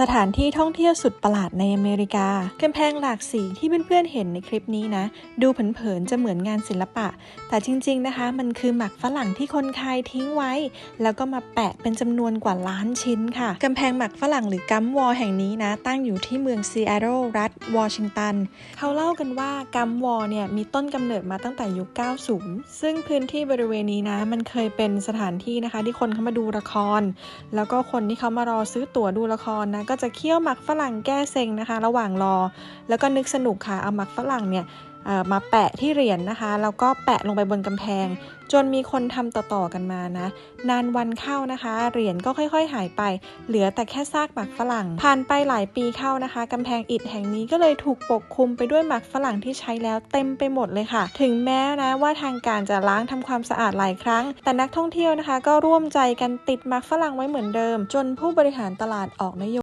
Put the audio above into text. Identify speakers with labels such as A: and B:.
A: สถานที่ท่องเที่ยวสุดประหลาดในอเมริกากำแพงหลากสีที่เพื่อนๆเห็นในคลิปนี้นะ ดูเผินๆจะเหมือนงานศิลปะ แต่จริงๆนะคะ มันคือหมักฝรั่งที่คนไทยทิ้งไว้ แล้วก็มาแปะเป็นจำนวนกว่าล้านชิ้นค่ะกำแพงหมักฝรั่งหรือกัมวอลแห่งนี้นะ ตั้งอยู่ที่เมืองซีแอตเทิลรัฐวอชิงตัน เขาเล่ากันว่ากัมวอลเนี่ยมีต้นกำเนิดมาตั้งแต่ยุค 90 ซึ่งพื้นที่บริเวณนี้นะ มันเคยเป็นสถานที่นะคะ ที่คนเข้ามาดูละคร แล้วก็คนที่เขามารอซื้อตั๋วดูละครนะก็จะเคี่ยวหมักฝรั่งแก้เซ็งนะคะ ระหว่างรอ แล้วก็นึกสนุกค่ะเอาหมักฝรั่งเนี่ยมาแปะที่เหรียญนะคะ แล้วก็แปะลงไปบนกำแพง จนมีคนทำต่อๆกันมานะ นานวันเข้านะคะ เหรียญก็ค่อยๆ หายไป เหลือแต่แค่ซากหมักฝรั่ง ผ่านไปหลายปีเข้านะคะกำแพงอิฐแห่งนี้ก็เลยถูกปกคลุมไปด้วยหมักฝรั่งที่ใช้แล้วเต็มไปหมดเลยค่ะ ถึงแม้นะว่าทางการจะล้างทำความสะอาดหลายครั้ง แต่นักท่องเที่ยวนะคะ ก็ร่วมใจกันติดหมักฝรั่งไว้เหมือนเดิม จนผู้บริหารตลาดออกนโย